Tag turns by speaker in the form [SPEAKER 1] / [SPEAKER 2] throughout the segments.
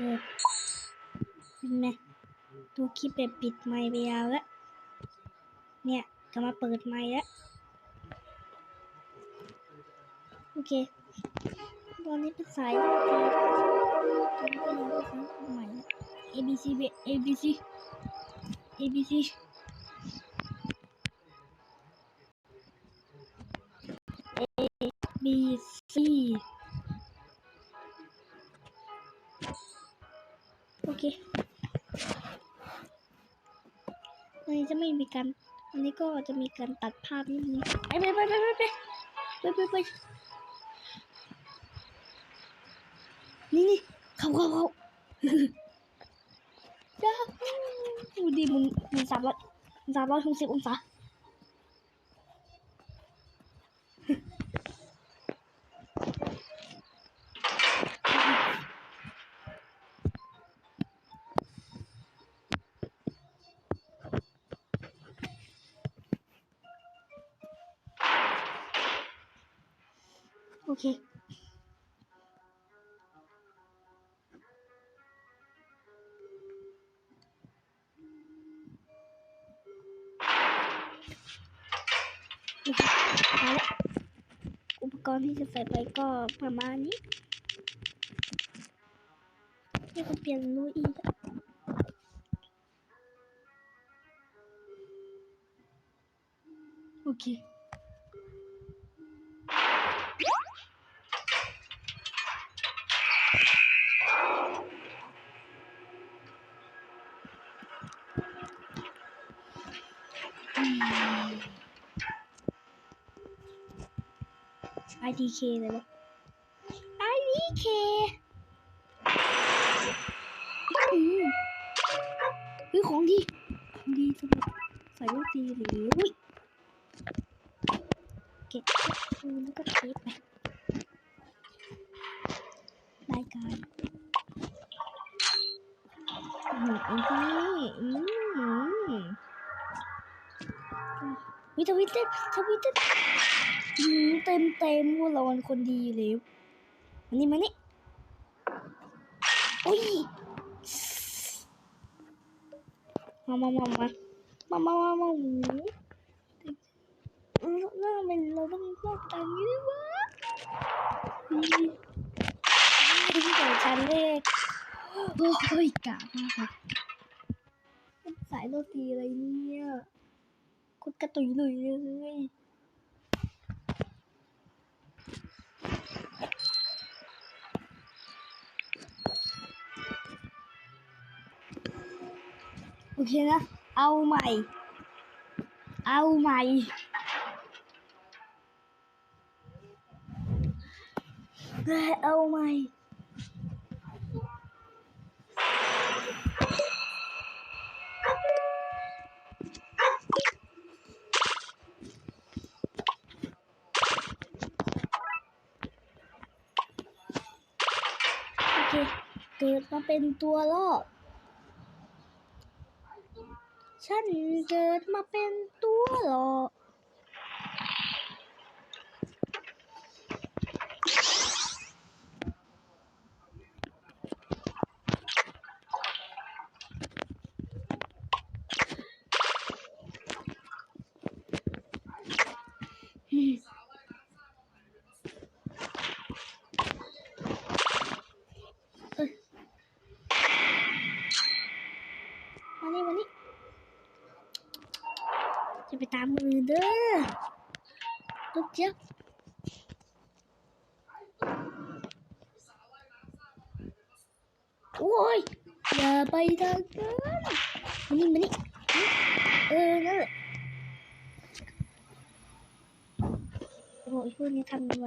[SPEAKER 1] เออเป็นไงดูคลิปแบบปิดไมค์ไปยาวแล้ว เนี่ยจะมาเปิดไมค์แล้ว โอเค ตอนนี้เป็นสายดนตรีตอนนี้ก็ยังเป็นสายใหม่แล้ว A B C B A B C A B C A B โอเควันนี้จะไม่มีการวันนี้ก็จะมีการตัดภาพนิดนึงไปไปไปไปไปไปไปไปไปนี่นี่เข้าเข้าเข้าจ้าดูดิมึงมึงสามร้อยสามร้อยหกสิบองศา อาละอุปกรณ์ที่จะใส่ไปก็ประมาณนี้ที่ก็เปลี่ยนรูอีกโอเค IDK เลยวะ IDK อืมเฮ้ยของดี ของดีสำหรับใส่ลูกดีหรืออุ้ยเก็บคืนแล้วก็เทปไปรายการอืมอันนี้อืมวิทวิตเตอร์ทวิต เตอร์อืมเต็มเต็มว่าเราเป็นคนดีเลยมานี่มานี่อุ้ยมามามามามามามามาหมูเออหน้าเป็นเราต้องป้องกันอยี่วะนี่ถึงแต่ชั้นเลขโอ้ยกะมากเลยเป็นสายโรตีอะไรเนี่ยคนกระตุยเลยเลย เคนะ เอาใหม่ เอาใหม่ เอาใหม่โอเคเกิดมาเป็นตัวรอด ฉันเกิดมาเป็นตัวหลอกอืมเอ้ยมานี่มานี่ จะไปตามคนอื่นเด้อลูกเจี๊ยบ โอ้ยอย่าไปทางนั้นมานี่มานี่เออนั่นแหละโอ้ยพวกนี้ทำไว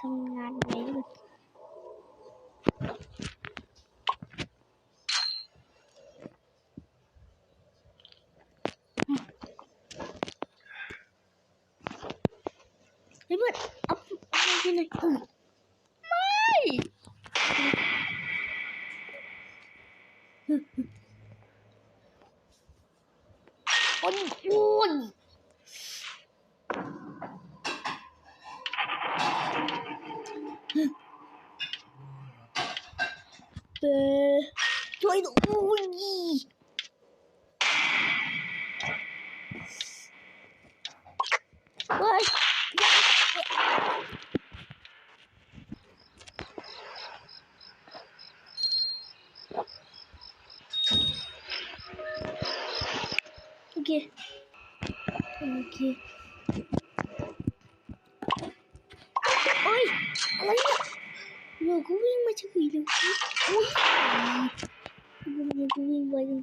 [SPEAKER 1] ทำงานไวเลยเฮ้ยเพื่อนเอาเอาไปหน่อยอืมไม่โอ้ยโอ้ย เออช่ว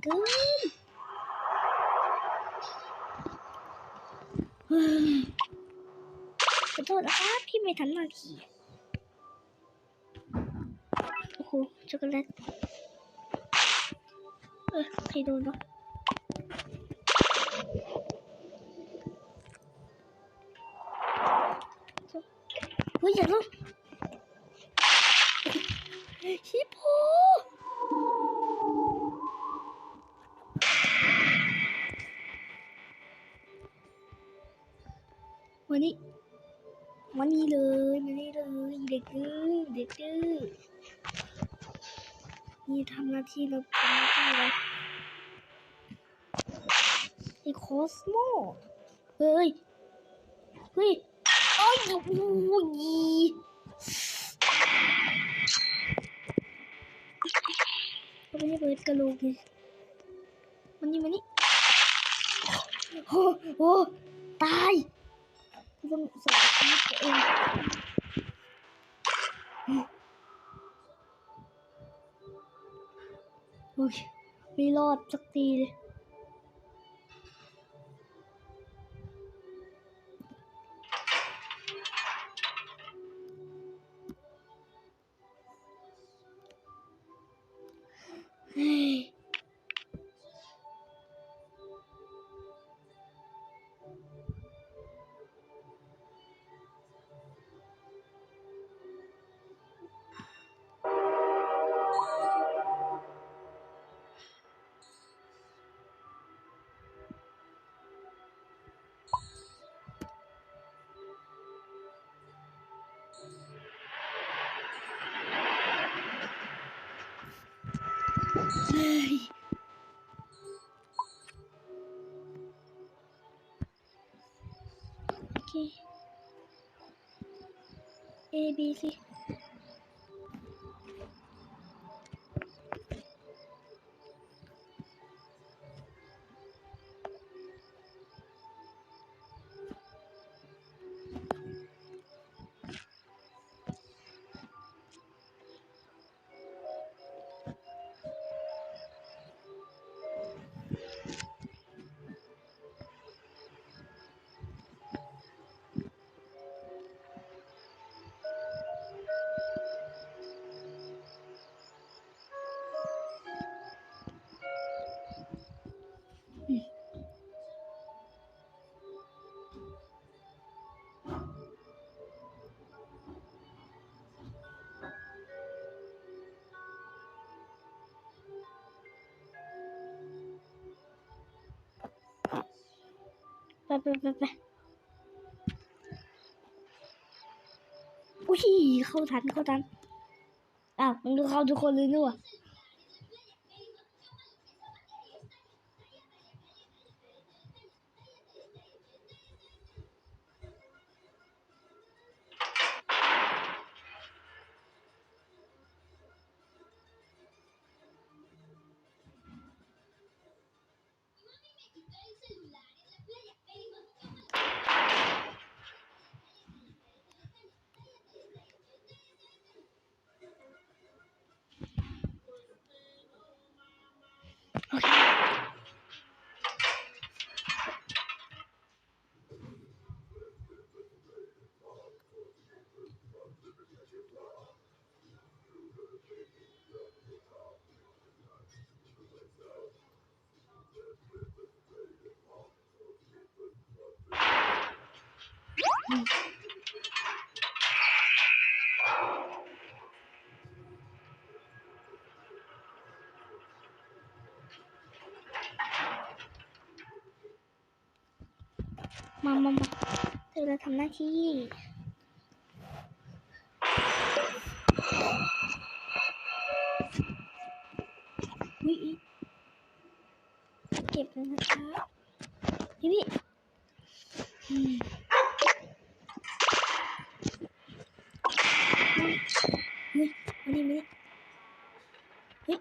[SPEAKER 1] เกินขอโทษนะครับที่ไม่ทันนาทีโอ้โหช็อกโกแลตเออใครโดนเนาะเฮ้ยอย่าลงฮิปโป มานี่มานี่เลยมานี่เลยเด็กดื้อเด็กดื้อนี่ทำหน้าที่เราทำหน้าที่เราไอ้คอสโมเฮ้ยเฮ้ยโอ้ยโอ้ยเขาไม่ได้เปิดกระโหลกเลยมันนี่มันนี่โอ้โหตาย ต้องสละชีวิตตัวเองโอ้ยไม่รอดสักทีเลยเฮ้ย เฮ้ ไปไปไปไปอุ้ยเข้าทันเข้าทันอ้าวมึงดูเข้าทุกคนเลยด้วย โมามามาเธอจะทำหน้าที่วิเก็บเลยนะคะพี่พี่อืมเฮ้ยเฮ้ยมานี่มานี่เฮ้ย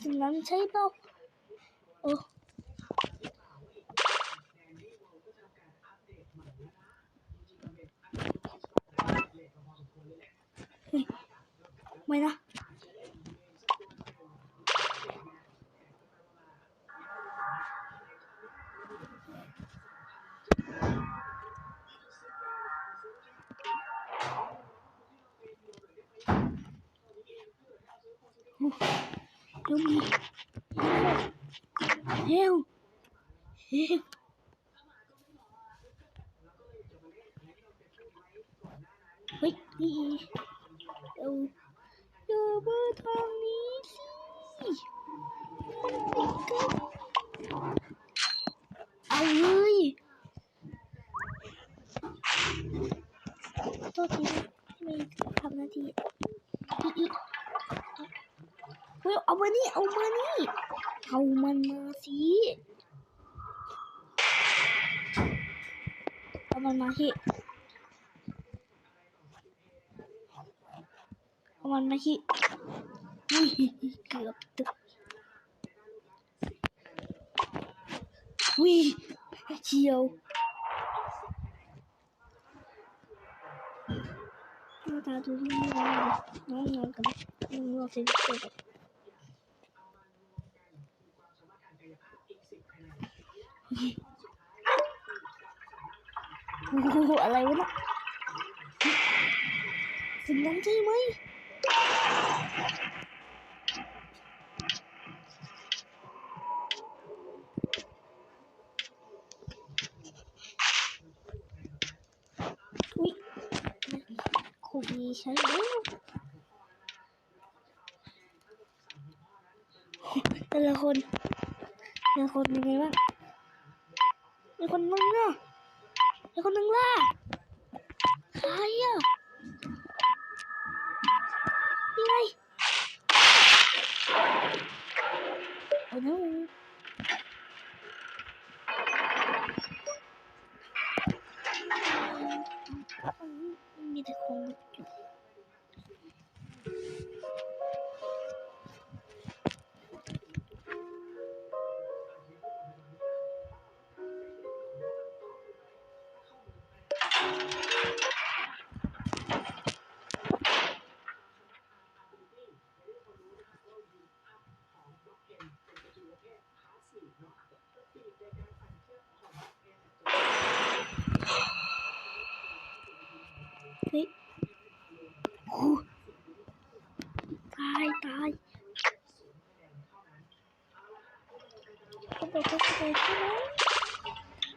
[SPEAKER 1] สิ่งนั้นใช่เปล่าโอ้ mày ra Đúng rồi. Heo. Heo. เฮ้ยนี่เดี๋ยวเดี๋ยวเบอร์ทางนี้สิเอาเลยโทษทีไม่ทำหน้าที่อีอีเฮ้ยเอามานี่เอามานี่เอามันมาสิเอามันมาสิ เอามันมาสิอุ้ยเกือบตึกวิเชียวหน้าตาดูนี่นะน้องนอนกันน้องนอนเซ็นเซอร์กันโอ้โหอะไรวะเนี่ยสิ่งนั้นใช่ไหมอุ้ย คุยใช้แล้วแต่ละคนแต่ละคนเป็นไงบ้างมีคนนึงอะมีคนนึงล่ะใครอะ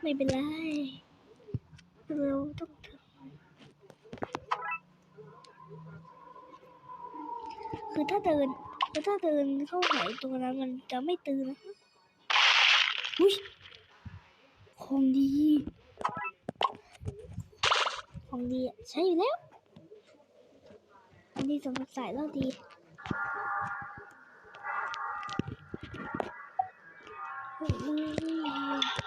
[SPEAKER 1] ไม่เป็นไร เราต้องทำคือถ้าเดินคือถ้าเดินเข้าหายตัวนั้นมันจะไม่ตื่นนะคะอุ้ยของดี ของดีอะใช่อยู่แล้วของดีสำหรับสายเล่าดีโ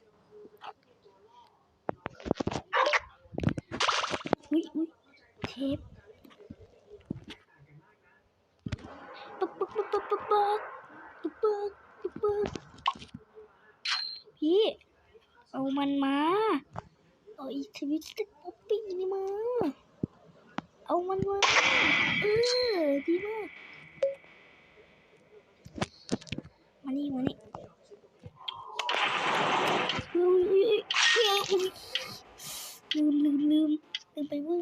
[SPEAKER 1] มันมา เอาอีทวิตสติ๊กป๊อปปี้นี่มา เอามันมา เออ ดีมาก มานี่มานี่อุ้ยอุ้ยอุ้ยอุ้ยลืมลืมลืมลืมไปว่า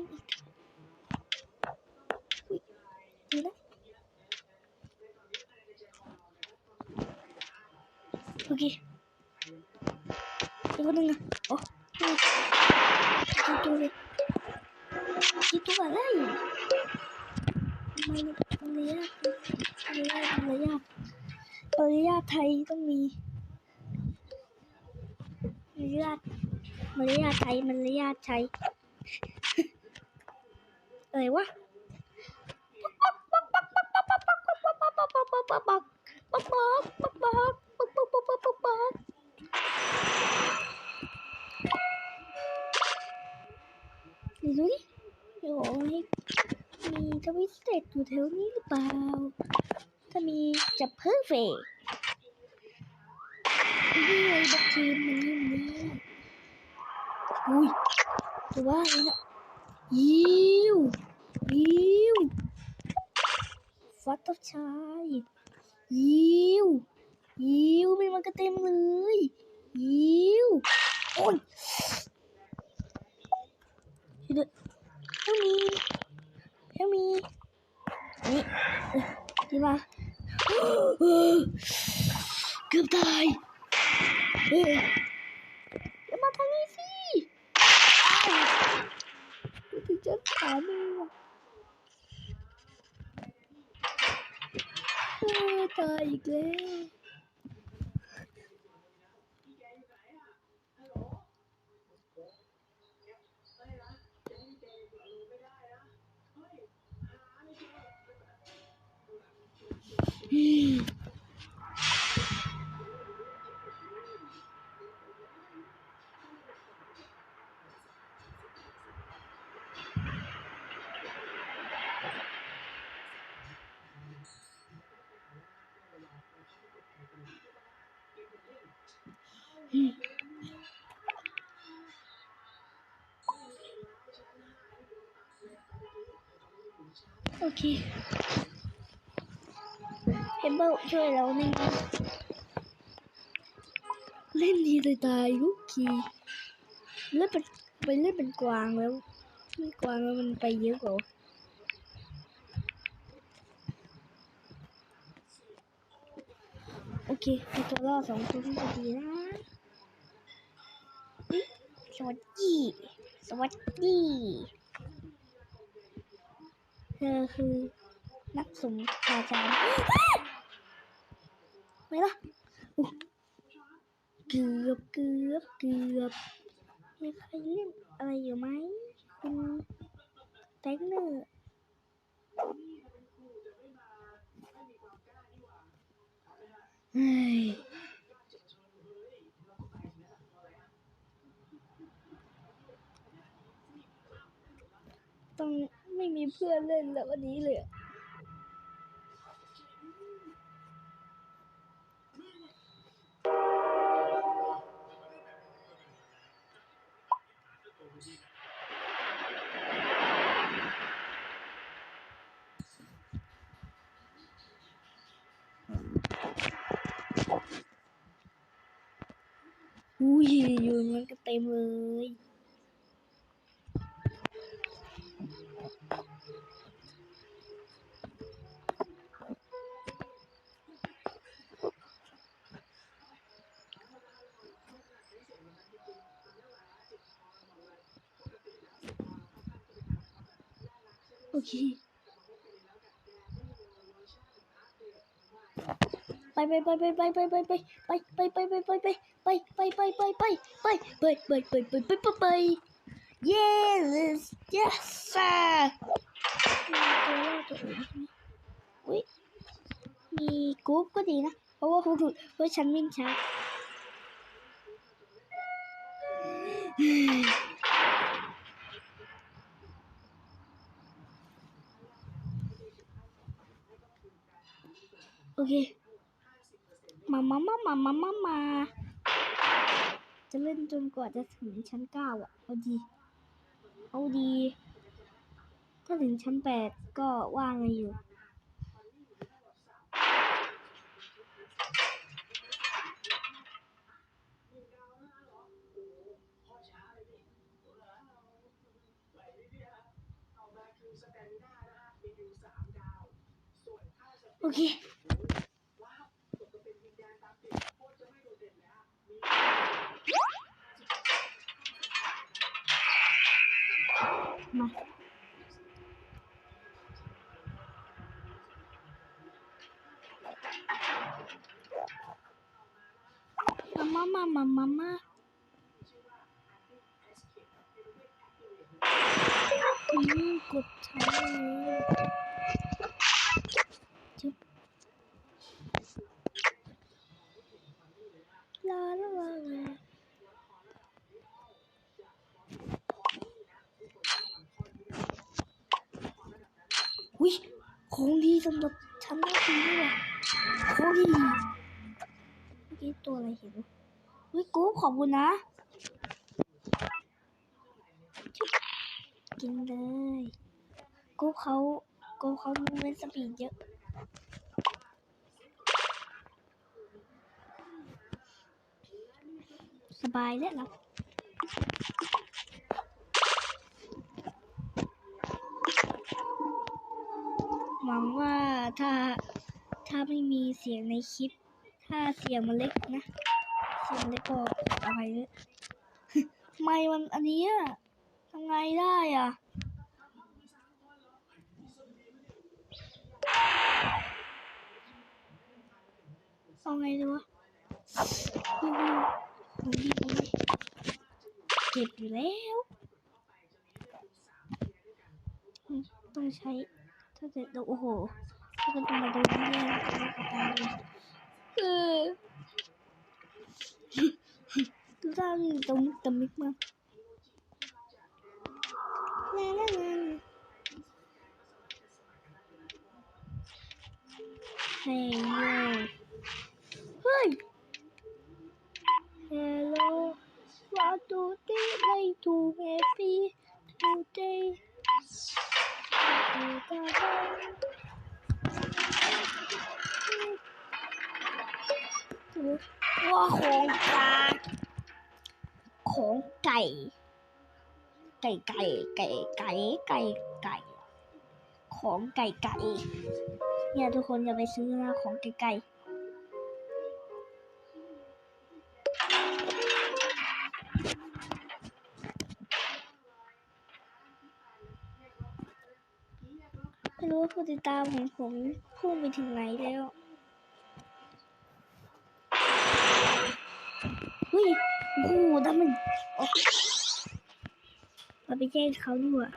[SPEAKER 1] อุ้ยดีแล้วโอเค อีกคนหนึ่งอะโอ้นี่ตัวเลยกี่ตัวอะไรทำไมมันมารยาทมารยาทมารยาทมารยาทไทยต้องมีมารยาทมารยาทไทยมารยาทไทยอะไรวะนี่ดูดิเดี๋ยวเอาไว้ยมีทวิตเต็ดอยู่แถวนี้หรือเปล่า ถ้ามีจะเพอร์เฟกต์นี่ไงบักทีมมันนี่มันนี่อุ้ยแต่ว่าอะไรนะยิวยิวฟัตเตอร์ชายยิวยิวไม่มันก็เต็มเลยยิวโอ้ย Yine... Yumi. Yumi. Ne? Dima. Gıptay. Dima tanesi. Gideceğim sana. Tay, Glenn. โอเคเพเบิลช่วยเราหนึ่งเล่นดีเลยตายทุกทีเล่นเป็นไปเล่นเป็นกวางแล้วไม่กวางแล้วมันไปเยอะกว่าโอเคเอาตัวรอดสองตัวที่ดีนะเฮ้ยสวัสดี สวัสดี เธอคือนักสมอาจารย์ไม่ละเกือบเกือบเกือบมีใครเล่นอะไรอยู่ไหมคุณแตงเนอร์เฮ้ยต้อง ไม่มีเพื่อนเล่นแล้ววันนี้เลยอุ้ยอยู่มันก็เต็มเลย ปไปไปไปไปไปไปไปไปไปไปไปไปไป yes yes sir มีตัวล่อตัวอื่นไหมอุ้ยมีกรุ๊ปก็ดีนะ เพราะว่าคุณเพราะฉันวิ่งช้าโอเค มามามามามามามา จะเล่นจนกว่าจะถึงชั้นเก้าอะ เอาดี เอาดี ถ้าถึงชั้นแปดก็ว่างไงอยู่โอเค มามามามาอืมกดใช้เลยจุ๊บลาลาลาลาอุ้ยของดีสำหรับฉันมากจริงด้วยของดีเมื่อกี้ตัวอะไรเห็น วะวิกูขอบคุณนะ กินเลยกูเขากูเขามูเมนสปีดเยอะสบายแล้วล่ะหวังว่าถ้าถ้าไม่มีเสียงในคลิป ถ้าเสียงมันเล็กนะ เสียงเล็กก็อะไรเนี่ยไม่มันอันนี้ทำไงได้อะเอาไงดีวะอืมของดีของดีเก็บอยู่แล้ว ต้องใช้ ถ้าเกิดเราโอ้โหถ้าเกิดมาโดนแย่งก็ตายเลยเอ อดูท่ามันตรงตะมิกมากแน่แน่แน่เฮ้ยโยเฮ้ย Hello what do they like to happy today ว่า ของกาของไก่ ไก่ไก่ไก่ไก่ไก่ไก่ ของไก่ไก่เนี่ยทุกคนอย่าไปซื้อนะของไก่ไก่ไม่รู้ผู้ติดตามของผมพุ่งไปถึงไหนแล้ว ฮ้ยโอ้โหทำไมโอ๊ะเราไปแจ้งเขาดีกว่า